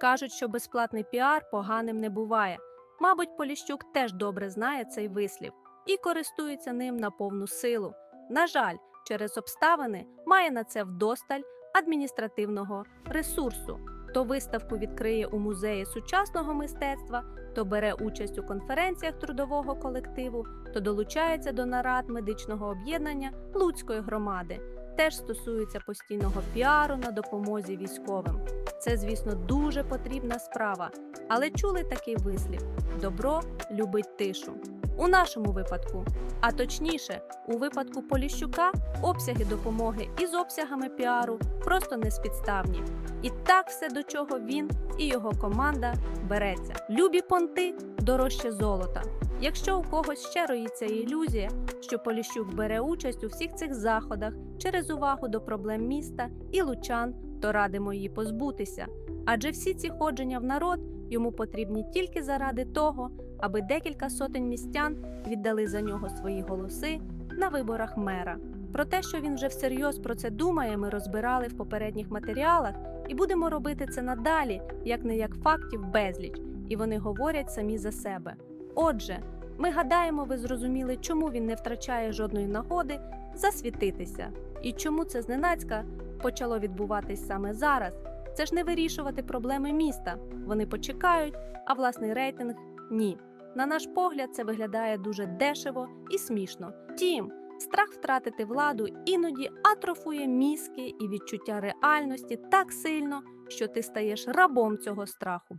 Кажуть, що безплатний піар поганим не буває. Мабуть, Поліщук теж добре знає цей вислів і користується ним на повну силу. На жаль, через обставини має на це вдосталь адміністративного ресурсу. То виставку відкриє у музеї сучасного мистецтва, то бере участь у конференціях трудового колективу, то долучається до нарад медичного об'єднання Луцької громади. Теж стосується постійного піару на допомозі військовим. Це, звісно, дуже потрібна справа. Але чули такий вислів: добро любить тишу. У нашому випадку, а точніше, у випадку Поліщука, обсяги допомоги із обсягами піару просто не спідставні. І так все до чого він і його команда береться. Любі понти дорожче золота. Якщо у когось ще роїться ілюзія, що Поліщук бере участь у всіх цих заходах через увагу до проблем міста і лучан, то радимо її позбутися. Адже всі ці ходження в народ йому потрібні тільки заради того, аби декілька сотень містян віддали за нього свої голоси на виборах мера. Про те, що він вже всерйоз про це думає, ми розбирали в попередніх матеріалах і будемо робити це надалі, як не як фактів безліч, і вони говорять самі за себе. Отже, ми гадаємо, ви зрозуміли, чому він не втрачає жодної нагоди засвітитися, і чому це зненацька почало відбуватись саме зараз. Це ж не вирішувати проблеми міста. Вони почекають, а власний рейтинг ні. На наш погляд, це виглядає дуже дешево і смішно. Втім, страх втратити владу іноді атрофує мізки і відчуття реальності так сильно, що ти стаєш рабом цього страху.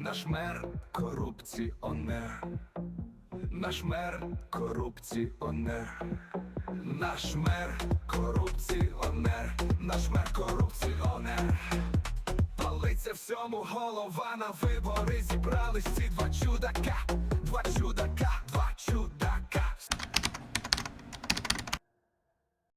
Наш мер корупціонер. Наш мер корупціонер. Наш мер корупціонер. Наш мер корупціонер. Палиться всьому голова на вибори зібрались ці два чудака, два чудака.